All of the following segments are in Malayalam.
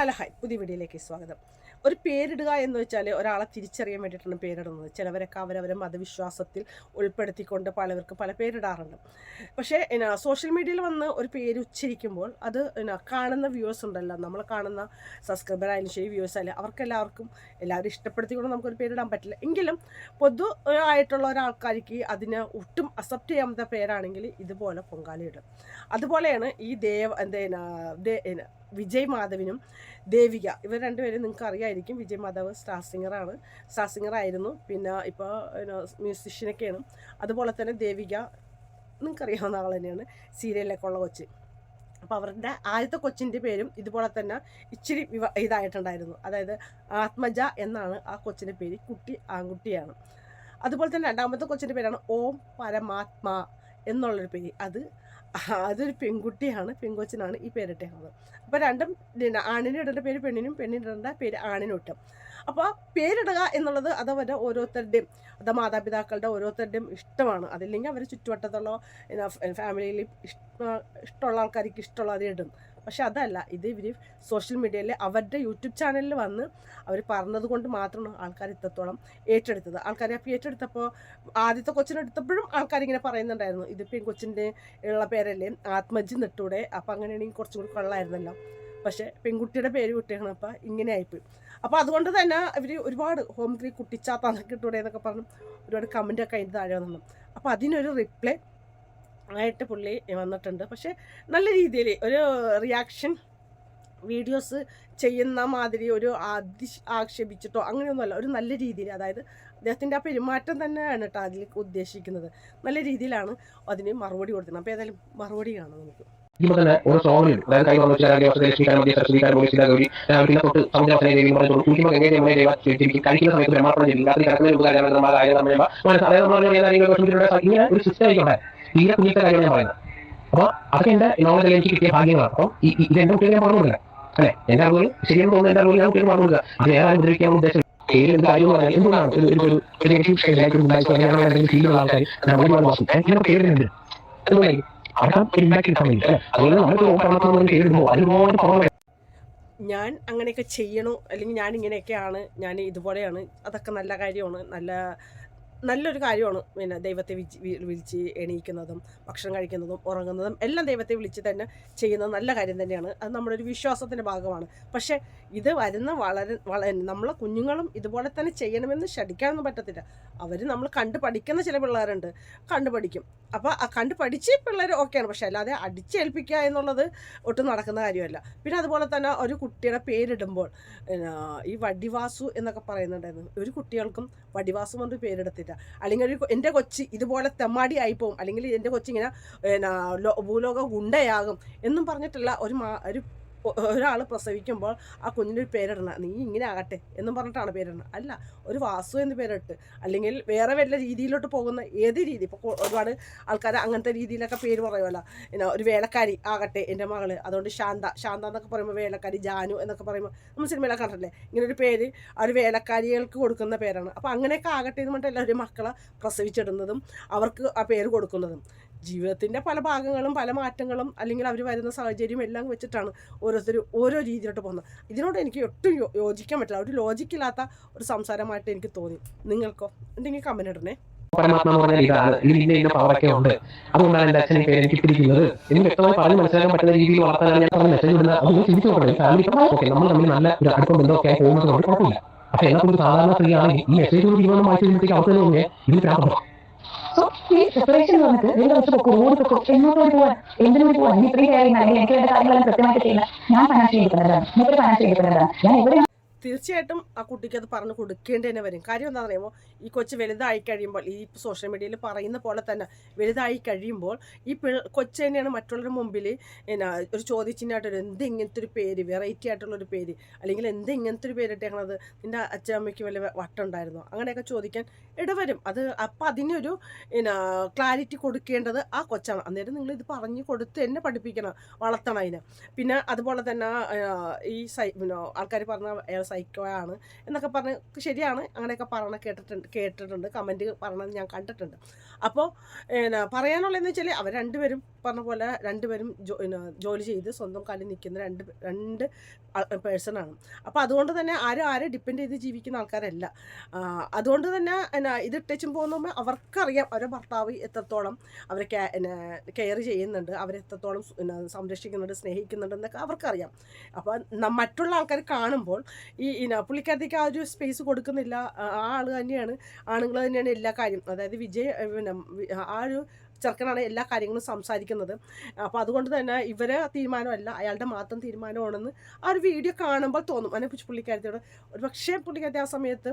ഹലോ ഹായ് പുതിയ വീഡിയോയിലേക്ക് സ്വാഗതം. ഒരു പേരിടുക എന്ന് വെച്ചാൽ ഒരാളെ തിരിച്ചറിയാൻ വേണ്ടിയിട്ടാണ് പേരിടുന്നത്. ചിലവരൊക്കെ അവരവരെ മതവിശ്വാസത്തിൽ ഉൾപ്പെടുത്തിക്കൊണ്ട് പലവർക്കും പല പേരിടാറുണ്ട്. പക്ഷേ എന്നാ സോഷ്യൽ മീഡിയയിൽ വന്ന് ഒരു പേര് ഉച്ചരിക്കുമ്പോൾ അത് എന്നാ കാണുന്ന വ്യൂവേഴ്സ് ഉണ്ടല്ലോ. നമ്മൾ കാണുന്ന സബ്സ്ക്രൈബർ ആയാലും ശരി വ്യൂവേഴ്സ് ആയാലും അവർക്കെല്ലാവർക്കും എല്ലാവരും ഇഷ്ടപ്പെടുത്തിക്കൊണ്ട് നമുക്കൊരു പേരിടാൻ പറ്റില്ല. എങ്കിലും പൊതു ആയിട്ടുള്ള ഒരാൾക്കാർക്ക് അതിനെ ഒട്ടും അക്സെപ്റ്റ് ചെയ്യാത്ത പേരാണെങ്കിൽ ഇതുപോലെ പൊങ്കാലയിടും. അതുപോലെയാണ് ഈ ദേവ എന്താ വിജയ് മാധവിനും ദേവിക. ഇവർ രണ്ടുപേരും നിങ്ങൾക്ക് അറിയായിരിക്കും. വിജയ് മാധവ് സ്റ്റാർ സിംഗറാണ് സ്റ്റാർ സിംഗർ ആയിരുന്നു. പിന്നെ ഇപ്പോൾ മ്യൂസിഷ്യനൊക്കെയാണ്. അതുപോലെ തന്നെ ദേവിക നിങ്ങൾക്കറിയാവുന്ന ആൾ തന്നെയാണ്. സീരിയലിലൊക്കെ ഉള്ള കൊച്ച്. അപ്പോൾ അവരുടെ ആദ്യത്തെ കൊച്ചിന്റെ പേരും ഇതുപോലെ തന്നെ ഇച്ചിരി വിവ ഇതായിട്ടുണ്ടായിരുന്നു. അതായത് ആത്മജ എന്നാണ് ആ കൊച്ചിന്റെ പേര്. കുട്ടി ആൺകുട്ടിയാണ്. അതുപോലെ തന്നെ രണ്ടാമത്തെ കൊച്ചിന്റെ പേരാണ് ഓം പരമാത്മ എന്നുള്ളൊരു പേര്. അത് അതൊരു പെൺകുട്ടിയാണ് പെൺകൊച്ചിനാണ് ഈ പേരിട്ടേക്കുന്നത് അപ്പോൾ രണ്ടും ആണിനിടേണ്ട പേര് പെണ്ണിനും പെണ്ണിനിടേണ്ട പേര് ആണിനും ഇട്ടും അപ്പോൾ പേരിടുക എന്നുള്ളത് അത് അവരുടെ ഓരോരുത്തരുടെയും അത് മാതാപിതാക്കളുടെ ഓരോരുത്തരുടെയും ഇഷ്ടമാണ്. അതില്ലെങ്കിൽ അവർ ചുറ്റുവട്ടത്തുള്ള ഫാമിലിയിൽ ഇഷ്ട ഇഷ്ടമുള്ള ആൾക്കാർക്ക് ഇഷ്ടമുള്ള ഇടും. പക്ഷെ അതല്ല ഇത് ഇവർ സോഷ്യൽ മീഡിയയിൽ അവരുടെ യൂട്യൂബ് ചാനലിൽ വന്ന് അവർ പറഞ്ഞത് കൊണ്ട് മാത്രമാണ് ആൾക്കാർ ഇത്രത്തോളം ഏറ്റെടുത്തത്. ആൾക്കാർ അപ്പോൾ ഏറ്റെടുത്തപ്പോൾ ആദ്യത്തെ കൊച്ചിനെടുത്തപ്പോഴും ആൾക്കാരിങ്ങനെ പറയുന്നുണ്ടായിരുന്നു ഇത് പെൺകൊച്ചിന്റെ ഉള്ള പേരല്ലേ? ആത്മജി നിട്ടൂടെ അപ്പം അങ്ങനെയാണെങ്കിൽ കുറച്ചും കൂടി കൊള്ളായിരുന്നല്ലോ. പക്ഷേ പെൺകുട്ടിയുടെ പേര് കുട്ടിയാണ് അപ്പം ഇങ്ങനെ ആയിപ്പോയി. അപ്പോൾ അതുകൊണ്ട് തന്നെ ഇവർ ഒരുപാട് ഹോം ഗ്രീ കുട്ടിച്ചാത്താന്നൊക്കെ ഇട്ടൂടെ എന്നൊക്കെ പറഞ്ഞു ഒരുപാട് കമന്റൊക്കെ അതിന്റെ താഴെ വന്നു. അപ്പോൾ അതിനൊരു റിപ്ലൈ ആയിട്ട് പുള്ളി വന്നിട്ടുണ്ട്. പക്ഷേ നല്ല രീതിയിൽ ഒരു റിയാക്ഷൻ വീഡിയോസ് ചെയ്യുന്ന മാതിരി ഒരു അതി ആക്ഷേപിച്ചിട്ടോ അങ്ങനെയൊന്നുമല്ല. ഒരു നല്ല രീതിയിൽ അതായത് അദ്ദേഹത്തിന്റെ ആ പെരുമാറ്റം തന്നെയാണ് കേട്ടോ അതിൽ ഉദ്ദേശിക്കുന്നത്. നല്ല രീതിയിലാണ് അതിന് മറുപടി കൊടുക്കുന്നത് അപ്പോൾ ഏതായാലും മറുപടി കാണാം നമുക്ക്. തന്നെ ഓരോ സോങ്ങിലും അതായത് കൈ വന്നു സമയത്ത് ഒരു സിസ്റ്റം തീരെ കുഞ്ഞിത്തെ കാര്യമാണ് ഞാൻ പറയുന്നത്. അപ്പൊ അതൊക്കെ എന്റെ നോളജിൽ എനിക്ക് കിട്ടിയ ഭാഗ്യങ്ങളാണ് അപ്പൊ ഇത് എന്റെ കുട്ടികൾ ഞാൻ പറഞ്ഞു കൊടുക്കുക അല്ലെ? എന്റെ അറിവുകൾ ശരിയെന്ന് തോന്നുന്ന എന്റെ അറിവുകൾ ഞാൻ കുട്ടികൾ പറഞ്ഞു കൊടുക്കുക അത് വേറെ ഉദ്ദേശിക്കാൻ ഉദ്ദേശം ഒരു നമ്മൾ ഞാൻ അങ്ങനെയൊക്കെ ചെയ്യണോ? അല്ലെങ്കിൽ ഞാൻ ഇങ്ങനെയൊക്കെയാണ് ഞാൻ ഇതുപോലെയാണ് അതൊക്കെ നല്ല കാര്യമാണ് നല്ല നല്ലൊരു കാര്യമാണ് പിന്നെ ദൈവത്തെ വിളിച്ച് എണീക്കുന്നതും ഭക്ഷണം കഴിക്കുന്നതും ഉറങ്ങുന്നതും എല്ലാം ദൈവത്തെ വിളിച്ച് തന്നെ ചെയ്യുന്നത് നല്ല കാര്യം തന്നെയാണ്. അത് നമ്മുടെ ഒരു വിശ്വാസത്തിന്റെ ഭാഗമാണ്. പക്ഷേ ഇത് വരുന്ന വളരെ വളരെ നമ്മളെ കുഞ്ഞുങ്ങളും ഇതുപോലെ തന്നെ ചെയ്യണമെന്ന് ശഠിക്കാനൊന്നും പറ്റത്തില്ല. അവർ നമ്മൾ കണ്ട് പഠിക്കുന്ന ചില പിള്ളേരുണ്ട്. കണ്ടു പഠിക്കും. അപ്പോൾ ആ കണ്ട് പഠിച്ച് പിള്ളേർ ഓക്കെയാണ്. പക്ഷേ അല്ലാതെ അടിച്ചേൽപ്പിക്കുക എന്നുള്ളത് ഒട്ടും നടക്കുന്ന കാര്യമല്ല. പിന്നെ അതുപോലെ തന്നെ ഒരു കുട്ടിയുടെ പേരിടുമ്പോൾ ഈ വടിവാസു എന്നൊക്കെ പറയുന്നുണ്ടായിരുന്നു. ഒരു കുട്ടികൾക്കും വടിവാസു എന്നൊരു പേരെടുത്തില്ല. അല്ലെങ്കിൽ ഒരു എന്റെ കൊച്ചി ഇതുപോലെ തെമ്മാടി ആയിപ്പോവും. അല്ലെങ്കിൽ എന്റെ കൊച്ചിങ്ങനെ ഭൂലോകം ഗുണ്ടയാകും എന്നും പറഞ്ഞിട്ടുള്ള ഒരു ഒരു ഒരാൾ പ്രസവിക്കുമ്പോൾ ആ കുഞ്ഞിന്റെ ഒരു പേരിടണം. നീ ഇങ്ങനെ ആകട്ടെ എന്നും പറഞ്ഞിട്ടാണ് പേരിടണം അല്ല ഒരു വാസു എന്ന് പേരിട്ട് അല്ലെങ്കിൽ വേറെ വല്ല രീതിയിലോട്ട് പോകുന്ന ഏത് രീതി? ഇപ്പോൾ ഒരുപാട് ആൾക്കാർ അങ്ങനത്തെ രീതിയിലൊക്കെ പേര് പറയുമല്ലോ പിന്നെ ഒരു വേലക്കാരി ആകട്ടെ എന്റെ മകൾ. അതുകൊണ്ട് ശാന്ത ശാന്ത എന്നൊക്കെ പറയുമ്പോൾ വേലക്കാരി ജാനു എന്നൊക്കെ പറയുമ്പോൾ നമ്മൾ സിനിമയിലൊക്കെ കണ്ടിട്ടില്ലേ? ഇങ്ങനെ ഒരു പേര് ഒരു വേലക്കാരികൾക്ക് കൊടുക്കുന്ന പേരാണ്. അപ്പോൾ അങ്ങനെയൊക്കെ ആകട്ടെ എന്ന് പറഞ്ഞിട്ട് എല്ലാവരും മക്കളെ പ്രസവിച്ചിടുന്നതും അവർക്ക് ആ പേര് കൊടുക്കുന്നതും. ജീവിതത്തിന്റെ പല ഭാഗങ്ങളും പല മാറ്റങ്ങളും അല്ലെങ്കിൽ അവർ വരുന്ന സാഹചര്യം എല്ലാം വെച്ചിട്ടാണ് ഓരോരുത്തർ ഓരോ രീതിയിലോട്ട് പോകുന്നത്. ഇതിനോട് എനിക്ക് ഒട്ടും യോജിക്കാൻ പറ്റില്ല. ഒരു ലോജിക്കില്ലാത്ത ഒരു സംസാരമായിട്ട് എനിക്ക് തോന്നി. നിങ്ങൾക്കോ? എന്തെങ്കിലും കമ്പനി ഇടണേ. പരമാത്മ ഉണ്ട്. അതുകൊണ്ടാണ് മനസ്സിലാക്കാൻ പറ്റുന്ന രീതിയിൽ ഞാൻ മെസ്സേജ് ഫാമിലി നമ്മൾ തമ്മിൽ അടുപ്പം കുഴപ്പമില്ല. സാധാരണ ഈ മെസ്സേജ് ഇതിൽ സെപ്പറേഷൻ എന്ന് ഓടി പോവാൻ എന്തിനോട് പോവാൻ ഇത്രയും അല്ലെങ്കിൽ എനിക്ക് കാര്യങ്ങളെല്ലാം കൃത്യമായിട്ട് ചെയ്യുന്ന ഞാൻ ഫൈനാൻഷ്യൽ ഇൻഡിപെൻഡന്റ് മൂപ്പര് ഫൈനാൻഷ്യൽ ഇൻഡിപെൻഡന്റ് ഞാൻ എവിടെയാണ് തീർച്ചയായിട്ടും ആ കുട്ടിക്ക് അത് പറഞ്ഞു കൊടുക്കേണ്ടി തന്നെ വരും. കാര്യം എന്താണെന്ന് പറയുമ്പോൾ ഈ കൊച്ച് വലുതായി കഴിയുമ്പോൾ ഈ സോഷ്യൽ മീഡിയയിൽ പറയുന്ന പോലെ തന്നെ വലുതായി കഴിയുമ്പോൾ ഈ പിൾ കൊച്ചു തന്നെയാണ് മറ്റുള്ളവരുടെ മുമ്പിൽ എന്നാ ഒരു ചോദിച്ചിട്ടൊരു എന്ത് ഇങ്ങനത്തെ ഒരു പേര് വെറൈറ്റി ആയിട്ടുള്ളൊരു പേര് അല്ലെങ്കിൽ എന്ത് ഇങ്ങനത്തെ ഒരു പേരിട്ടേക്കണത് നിന്റെ അച്ഛനമ്മയ്ക്ക് വല്ല വട്ടം ഉണ്ടായിരുന്നോ? അങ്ങനെയൊക്കെ ചോദിക്കാൻ ഇടവരും അത് അപ്പം അതിനൊരു എന്നാ ക്ലാരിറ്റി കൊടുക്കേണ്ടത് ആ കൊച്ചാണ്. അന്നേരം നിങ്ങൾ ഇത് പറഞ്ഞു കൊടുത്ത് എന്നെ പഠിപ്പിക്കണം വളർത്തണം അതിനെ. പിന്നെ അതുപോലെ തന്നെ ഈ സൈ ആൾക്കാർ പറഞ്ഞ സൈക്കോ ആണ് എന്നൊക്കെ പറഞ്ഞ് ശരിയാണ്. അങ്ങനെയൊക്കെ പറഞ്ഞ കേട്ടിട്ടുണ്ട് കേട്ടിട്ടുണ്ട്. കമന്റ് പറഞ്ഞത് ഞാൻ കണ്ടിട്ടുണ്ട്. അപ്പോൾ എന്നാ പറയാനുള്ളതെന്ന് വെച്ചാൽ അവർ രണ്ടുപേരും പറഞ്ഞ പോലെ രണ്ടുപേരും ജോ ജോലി ചെയ്ത് സ്വന്തം കാലിൽ നിൽക്കുന്ന രണ്ട് രണ്ട് പേഴ്സണാണ് അപ്പോൾ അതുകൊണ്ട് തന്നെ ആരും ആരെ ഡിപ്പെൻഡ് ചെയ്ത് ജീവിക്കുന്ന ആൾക്കാരല്ല. അതുകൊണ്ട് തന്നെ എന്നാ ഇത് ഇട്ടേച്ചും പോകുമ്പോൾ അവർക്കറിയാം അവരുടെ ഭർത്താവ് എത്രത്തോളം അവരെ കെയർ ചെയ്യുന്നുണ്ട് അവരെ എത്രത്തോളം സംരക്ഷിക്കുന്നുണ്ട് സ്നേഹിക്കുന്നുണ്ട് എന്നൊക്കെ അവർക്കറിയാം. അപ്പോൾ മറ്റുള്ള ആൾക്കാർ കാണുമ്പോൾ ഈ പുള്ളിക്കാരത്തേക്ക് ആ ഒരു സ്പേസ് കൊടുക്കുന്നില്ല. ആ ആൾ തന്നെയാണ് ആണുങ്ങൾ തന്നെയാണ് എല്ലാ കാര്യം. അതായത് വിജയ് പിന്നെ ആ ഒരു ചെറുക്കനാണ് എല്ലാ കാര്യങ്ങളും സംസാരിക്കുന്നത്. അപ്പോൾ അതുകൊണ്ട് തന്നെ ഇവരെ തീരുമാനമല്ല അയാളുടെ മാത്രം തീരുമാനമാണെന്ന് ആ ഒരു വീഡിയോ കാണുമ്പോൾ തോന്നും. അതിനെക്കുറിച്ച് പുള്ളിക്കാരത്തിയോട് ഒരു പക്ഷേ പുള്ളിക്കാരത്തി ആ സമയത്ത്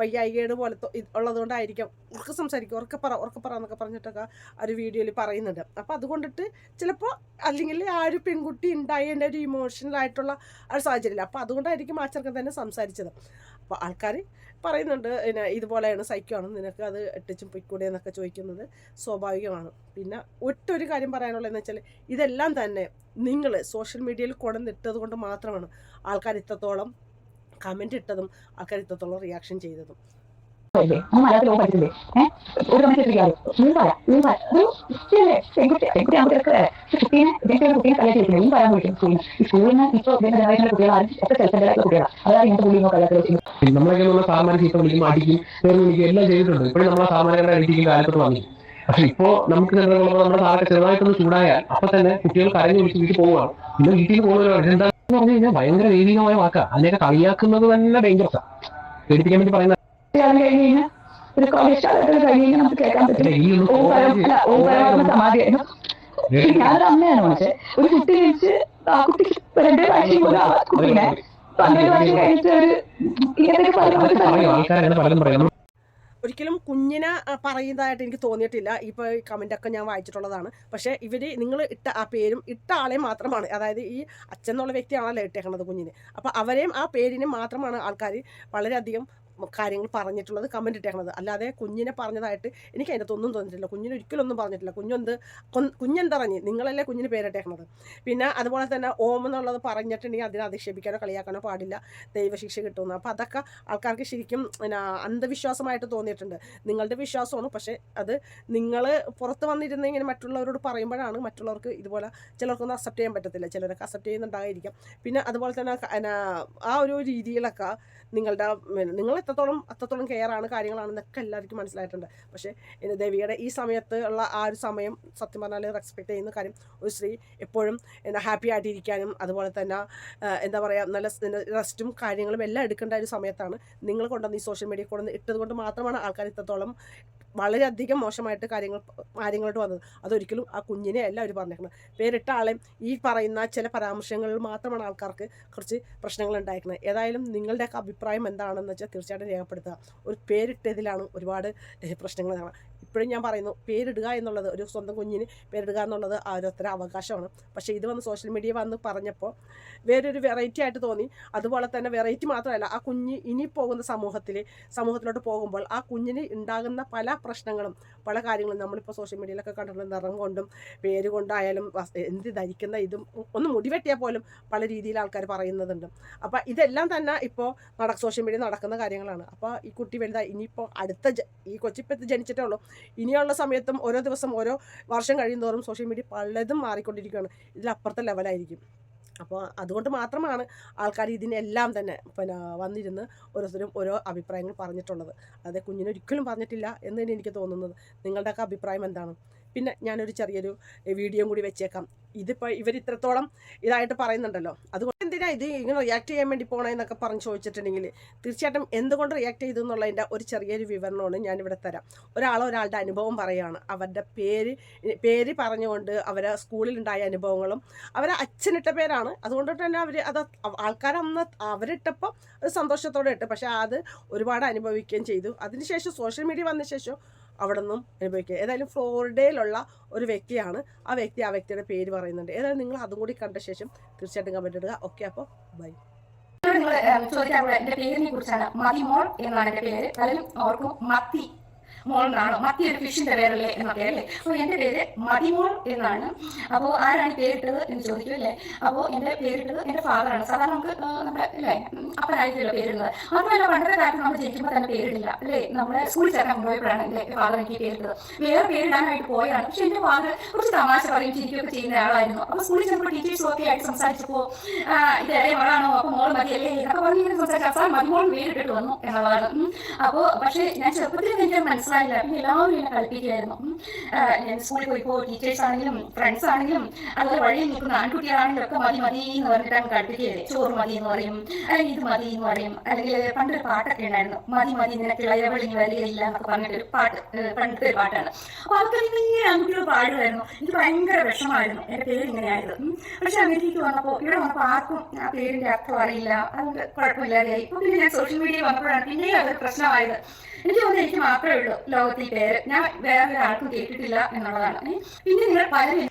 വയ്യായികേട് പോലെ ഉള്ളതുകൊണ്ടായിരിക്കും ഉറക്കെ സംസാരിക്കും ഉറക്കെ പറ ഉറക്കെ പറ എന്നൊക്കെ പറഞ്ഞിട്ടൊക്കെ ആ ഒരു വീഡിയോയിൽ പറയുന്നുണ്ട്. അപ്പോൾ അതുകൊണ്ടിട്ട് ചിലപ്പോൾ അല്ലെങ്കിൽ ആ ഒരു പെൺകുട്ടി ഉണ്ടായതിന്റെ ഒരു ഇമോഷണലായിട്ടുള്ള ഒരു സാഹചര്യമില്ല. അപ്പോൾ അതുകൊണ്ടായിരിക്കും ആ ചെറുക്കൻ തന്നെ സംസാരിച്ചത്. അപ്പോൾ ആൾക്കാർ പറയുന്നുണ്ട് പിന്നെ ഇതുപോലെയാണ് സൈക്കോ ആണ് നിനക്ക് അത് എട്ടിച്ചും പൊയ്ക്കൂടെ എന്നൊക്കെ ചോദിക്കുന്നത് സ്വാഭാവികമാണ്. പിന്നെ ഒറ്റൊരു കാര്യം പറയാനുള്ളതെന്ന് വെച്ചാൽ ഇതെല്ലാം തന്നെ നിങ്ങൾ സോഷ്യൽ മീഡിയയിൽ കൊണ്ടുവന്നിട്ടത് കൊണ്ട് മാത്രമാണ് ആൾക്കാർ ഇത്രത്തോളം കമന്റ് ഇട്ടതും ആൾക്കാർ ഇത്രത്തോളം റിയാക്ഷൻ ചെയ്തതും. അല്ലേ നമ്മൾ ഒക്കെ സാമാന്യ ചീത്ത അടിക്കും എല്ലാം ചെയ്തിട്ടുണ്ട്. ഇപ്പോഴും നമ്മൾ ആ സാമാന്യങ്ങളുടെ അടിക്കും കാലത്ത് വന്നു. പക്ഷെ ഇപ്പോ നമുക്ക് നമ്മുടെ സാറൊക്കെ ചെറുതായിട്ടൊന്ന് ചൂടായാൽ അപ്പൊ തന്നെ കുട്ടികൾ കരഞ്ഞു വിളിച്ച് വീട്ടിൽ പോവുകയാണ്. പിന്നെ വീട്ടിൽ പോകുന്നവർ എന്താ എന്ന് പറഞ്ഞു കഴിഞ്ഞാൽ ഭയങ്കര ദൈവികമായ വാക്കാ. അതിനെയൊക്കെ കളിയാക്കുന്നത് തന്നെ ഡേഞ്ചറസാ പേടിപ്പിക്കാൻ വേണ്ടി പറയുന്ന അത് കഴിഞ്ഞ് കഴിഞ്ഞാൽ ഒരു കോളേജ് കാലഘട്ടം കഴിഞ്ഞ് കഴിഞ്ഞാൽ നമുക്ക് കേൾക്കാൻ പറ്റും. ഈ ഒന്ന് ഓംകാരം അല്ല ഓംകാരം സമാധിയായിരുന്നു. ഞാനൊരു അമ്മയാണ് പക്ഷെ ഒരു കുട്ടി ജനിച്ച് ആ കുട്ടിക്ക് രണ്ട് വാക്സിൻ പോലും ആ കുട്ടീനെ പന്ത്രണ്ട് വാക്സിൻ കഴിഞ്ഞിട്ട് ഒരു ഇങ്ങനത്തെ അതൊക്കെ പറയും ആൾക്കാരങ്ങനെ പലതും പറയും. ഒരിക്കലും കുഞ്ഞിനെ പറയുന്നതായിട്ട് എനിക്ക് തോന്നിയിട്ടില്ല. ഇപ്പോൾ ഈ കമന്റ് ഒക്കെ ഞാൻ വായിച്ചിട്ടുള്ളതാണ്. പക്ഷേ ഇവർ നിങ്ങൾ ഇട്ട ആ പേരും ഇട്ട ആളെ മാത്രമാണ്. അതായത് ഈ അച്ഛൻ എന്നുള്ള വ്യക്തിയാണല്ലോ ഇട്ടേക്കുന്നത് കുഞ്ഞിന്. അപ്പോൾ അവരെയും ആ പേരിനും മാത്രമാണ് ആൾക്കാർ വളരെയധികം കാര്യങ്ങൾ പറഞ്ഞിട്ടുള്ളത് കമന്റ് ഇട്ടേക്കണത്. അല്ലാതെ കുഞ്ഞിനെ പറഞ്ഞതായിട്ട് എനിക്ക് അതിന്റെ ഒന്നും തോന്നിയിട്ടില്ല. കുഞ്ഞിന് ഒരിക്കലും ഒന്നും പറഞ്ഞിട്ടില്ല കുഞ്ഞെന്ത് കുഞ്ഞെന്തറിഞ്ഞ് നിങ്ങളല്ലേ കുഞ്ഞിന് പേരിട്ടേക്കണത്. പിന്നെ അതുപോലെ തന്നെ ഓം എന്നുള്ളത് പറഞ്ഞിട്ടുണ്ടെങ്കിൽ അതിനെ അധിക്ഷേപിക്കാനോ കളിയാക്കാനോ പാടില്ല. ദൈവശിക്ഷ കിട്ടുമെന്ന്. അപ്പോൾ അതൊക്കെ ആൾക്കാർക്ക് ശരിക്കും പിന്നെ അന്ധവിശ്വാസമായിട്ട് തോന്നിയിട്ടുണ്ട്. നിങ്ങളുടെ വിശ്വാസമാണ്. പക്ഷേ അത് നിങ്ങൾ പുറത്ത് വന്നിരുന്നെങ്കിൽ മറ്റുള്ളവരോട് പറയുമ്പോഴാണ് മറ്റുള്ളവർക്ക് ഇതുപോലെ ചിലർക്കൊന്നും അക്സെപ്റ്റ് ചെയ്യാൻ പറ്റത്തില്ല. ചിലരൊക്കെ അക്സെപ്റ്റ് ചെയ്യുന്നുണ്ടായിരിക്കാം. പിന്നെ അതുപോലെ തന്നെ ആ ഒരു രീതിയിലൊക്കെ നിങ്ങളുടെ നിങ്ങളെ എത്രത്തോളം അത്രത്തോളം കെയർ ആണ് കാര്യങ്ങളാണെന്നൊക്കെ എല്ലാവർക്കും മനസ്സിലായിട്ടുണ്ട്. പക്ഷേ ദേവിയുടെ ഈ സമയത്ത് ഉള്ള ആ ഒരു സമയം സത്യം പറഞ്ഞാൽ റെസ്പെക്ട് ചെയ്യുന്ന കാര്യം ഒരു സ്ത്രീ എപ്പോഴും എന്താ ഹാപ്പി ആയിട്ടിരിക്കാനും അതുപോലെ തന്നെ എന്താ പറയുക നല്ല റെസ്റ്റും കാര്യങ്ങളും എല്ലാം എടുക്കേണ്ട ഒരു സമയത്താണ് നിങ്ങൾ കൊണ്ടുവന്ന് ഈ സോഷ്യൽ മീഡിയ കൊണ്ടുവന്ന് ഇട്ടത് കൊണ്ട് മാത്രമാണ് ആൾക്കാർ ഇത്രത്തോളം വളരെയധികം മോശമായിട്ട് കാര്യങ്ങൾ കാര്യങ്ങളോട്ട് വന്നത്. അതൊരിക്കലും ആ കുഞ്ഞിനെ അല്ല അവർ പറഞ്ഞേക്കണം പേരിട്ട ആളെയും ഈ പറയുന്ന ചില പരാമർശങ്ങളിൽ മാത്രമാണ് ആൾക്കാർക്ക് കുറച്ച് പ്രശ്നങ്ങൾ ഉണ്ടായിരിക്കുന്നത് ഏതായാലും നിങ്ങളുടെയൊക്കെ അഭിപ്രായം എന്താണെന്ന് വെച്ചാൽ തീർച്ചയായിട്ടും രേഖപ്പെടുത്തുക. ഒരു പേരിട്ടതിലാണ് ഒരുപാട് പ്രശ്നങ്ങൾ കാണാം ഇപ്പോഴും ഞാൻ പറയുന്നു പേരിടുക എന്നുള്ളത് ഒരു സ്വന്തം കുഞ്ഞിന് പേരിടുക എന്നുള്ളത് ഓരോരുത്തരുടെ അവകാശമാണ്. പക്ഷേ ഇത് വന്ന് സോഷ്യൽ മീഡിയ വന്ന് പറഞ്ഞപ്പോൾ വേറൊരു വെറൈറ്റി ആയിട്ട് തോന്നി. അതുപോലെ തന്നെ വെറൈറ്റി മാത്രമല്ല ആ കുഞ്ഞ് ഇനി പോകുന്ന സമൂഹത്തിൽ സമൂഹത്തിലോട്ട് പോകുമ്പോൾ ആ കുഞ്ഞിന് ഉണ്ടാകുന്ന പല പ്രശ്നങ്ങളും പല കാര്യങ്ങളും നമ്മളിപ്പോൾ സോഷ്യൽ മീഡിയയിലൊക്കെ കണ്ടിട്ടുള്ള നിറം കൊണ്ടും പേര് കൊണ്ടായാലും എന്ത് ധരിക്കുന്ന ഇതും ഒന്ന് മുടിവെട്ടിയാൽ പോലും പല രീതിയിൽ ആൾക്കാർ പറയുന്നതുണ്ട്. അപ്പോൾ ഇതെല്ലാം തന്നെ ഇപ്പോൾ നട സോഷ്യൽ മീഡിയ നടക്കുന്ന കാര്യങ്ങളാണ്. അപ്പോൾ ഈ കുട്ടി വലുതായി ഇനിയിപ്പോൾ അടുത്ത ഈ കൊച്ചിപ്പത്ത് ജനിച്ചിട്ടേ ഉള്ളൂ. ഇനിയുള്ള സമയത്തും ഓരോ ദിവസം ഓരോ വർഷം കഴിയുന്നതോറും സോഷ്യൽ മീഡിയ പലതും മാറിക്കൊണ്ടിരിക്കുകയാണ്. ഇതിലപ്പുറത്തെ ലെവലായിരിക്കും അപ്പോൾ അതുകൊണ്ട് മാത്രമാണ് ആൾക്കാർ ഇതിനെല്ലാം തന്നെ പിന്നെ വന്നിരുന്ന് ഓരോരുത്തരും ഓരോ അഭിപ്രായങ്ങൾ പറഞ്ഞിട്ടുള്ളത്. അതെ കുഞ്ഞിനൊരിക്കലും പറഞ്ഞിട്ടില്ല എന്ന് തന്നെ എനിക്ക് തോന്നുന്നത്. നിങ്ങളുടെയൊക്കെ അഭിപ്രായം എന്താണ്? പിന്നെ ഞാനൊരു ചെറിയൊരു വീഡിയോ കൂടി വെച്ചേക്കാം. ഇതിപ്പോൾ ഇവർ ഇത്രത്തോളം ഇതായിട്ട് പറയുന്നുണ്ടല്ലോ. അതുകൊണ്ട് എന്തിനാ ഇത് ഇങ്ങനെ റിയാക്ട് ചെയ്യാൻ വേണ്ടി പോകണമെന്നൊക്കെ പറഞ്ഞ് ചോദിച്ചിട്ടുണ്ടെങ്കിൽ തീർച്ചയായിട്ടും എന്തുകൊണ്ട് റിയാക്ട് ചെയ്തു എന്നുള്ളതിന്റെ ഒരു ചെറിയൊരു വിവരണമാണ് ഞാനിവിടെ തരാം. ഒരാൾ ഒരാളുടെ അനുഭവം പറയുകയാണ്. അവരുടെ പേര് പേര് പറഞ്ഞുകൊണ്ട് അവരെ സ്കൂളിലുണ്ടായ അനുഭവങ്ങളും അവരെ അച്ഛനിട്ട പേരാണ്. അതുകൊണ്ട് തന്നെ അവർ അത് ആൾക്കാരന്ന് അവരിട്ടപ്പോൾ അത് സന്തോഷത്തോടെ ഇട്ട്. പക്ഷേ അത് ഒരുപാട് അനുഭവിക്കുകയും ചെയ്തു. അതിനുശേഷം സോഷ്യൽ മീഡിയ വന്ന ശേഷം അവിടെ നിന്നും അനുഭവിക്കുക. ഏതായാലും ഫ്ലോറിഡയിലുള്ള ഒരു വ്യക്തിയാണ് ആ വ്യക്തി. ആ വ്യക്തിയുടെ പേര് പറയുന്നുണ്ട്. ഏതായാലും നിങ്ങൾ അതും കൂടി കണ്ട ശേഷം തീർച്ചയായിട്ടും കമന്റ് ഇടുക. ഓക്കെ അപ്പോൾ ബൈ ചോദിക്കാറുള്ള എന്റെ പേരിനെ കുറിച്ചാണ് മതിമോൾ എന്നാണ് എന്റെ പേര്. പലരും ഓർക്കും മത്തി മോൾ മത്തി ഒരു ഫിഷിന്റെ പേരല്ലേ എന്നൊക്കെ അല്ലേ? അപ്പോൾ എന്റെ പേര് മതിമോൾ എന്നാണ്. അപ്പോൾ ആരാണ് പേരിട്ടത് എന്ന് ചോദിക്കും അല്ലേ? അപ്പോൾ എന്റെ പേരിട്ടത് എന്റെ ഫാദറാണ് സാധാരണ നമുക്ക് നമ്മുടെ അല്ലേ അപ്പനായിരിക്കുമല്ലോ പേരിടുന്നത്. മാത്രമല്ല പണ്ടത്തെ കാര്യം നമ്മൾ ജനിക്കുമ്പോൾ തന്നെ പേരിടില്ല. അല്ലേ? നമ്മുടെ സ്കൂളിൽ ചേർക്കാൻ കൊണ്ടുപോയപ്പോഴാണ് എന്റെ ഫാദർ എനിക്ക് പേരിട്ടത്. വേറെ പേരിടാനായിട്ട് പോയതാണ്. പക്ഷെ എന്റെ ഫാദർ കുറച്ച് തമാശ പറയും ചിരിക്കുകയൊക്കെ ചെയ്യുന്ന ആളായിരുന്നു അപ്പോൾ സ്കൂളിൽ ചെന്നപ്പോൾ ടീച്ചേഴ്സും ഒക്കെ ആയിട്ട് സംസാരിച്ചപ്പോൾ ഇതേ മോളാണോ? അപ്പൊ അപ്പോൾ മോൾ മതിയല്ലേ എന്നൊക്കെ പറഞ്ഞ് ഇങ്ങനെ സംസാരിച്ച് അവസാനം മതിമോൾ പേരിട്ടിട്ട് വന്നു എന്നുള്ളതാണ്. അപ്പോ അപ്പോൾ പക്ഷേ ഞാൻ ചെറുപ്പത്തിൽ എനിക്ക് പിന്നെ എല്ലാവരും എന്നെ കളിപ്പിക്കുകയായിരുന്നു. ഞാൻ സ്കൂളിൽ പോയിപ്പോൾ ടീച്ചേഴ്സ് ആണെങ്കിലും ഫ്രണ്ട്സ് ആണെങ്കിലും അതുപോലെ വഴിയിൽ നിൽക്കുന്ന ആൺകുട്ടികളാണെങ്കിലും ഒക്കെ മതി മതി എന്ന് പറഞ്ഞിട്ടാണ് കളിപ്പിക്കുകയത് ചോറ് മതി എന്ന് പറയും അല്ലെങ്കിൽ ഇത് മതി എന്ന് പറയും. അല്ലെങ്കിൽ പണ്ടൊരു പാട്ടൊക്കെ ഉണ്ടായിരുന്നു. മതി മതി നിനക്ക് ഇളയവളി വരികയില്ല എന്നൊക്കെ പറഞ്ഞിട്ട് ഒരു പാട്ട് പണ്ടത്തെ ഒരു പാട്ടാണ്. അപ്പൊ അതൊക്കെ ഇങ്ങനെ ആൺകുട്ടികൾ പാടുമായിരുന്നു. എനിക്ക് ഭയങ്കര വിഷമായിരുന്നു എന്റെ പേര് ഇങ്ങനെയായത് ഉം. പക്ഷെ അമേരിക്കയ്ക്ക് വന്നപ്പോൾ ഇവിടെ വന്നപ്പോൾ ആർക്കും ആ പേരിന്റെ അർത്ഥം അറിയില്ല. അതുകൊണ്ട് കുഴപ്പമില്ലാതെയായി. ഇപ്പൊ പിന്നെ ഞാൻ സോഷ്യൽ മീഡിയ വന്നപ്പോഴാണ് പിന്നെയും അതൊരു പ്രശ്നമായത്. എനിക്ക് തോന്നുന്നു എനിക്ക് മാത്രമേ ഉള്ളൂ. ലോകത്തിൽ പേര് ഞാൻ വേറെ ഒരാൾക്കും കേട്ടിട്ടില്ല എന്നുള്ളതാണ്. പിന്നെ നിങ്ങൾ പലരും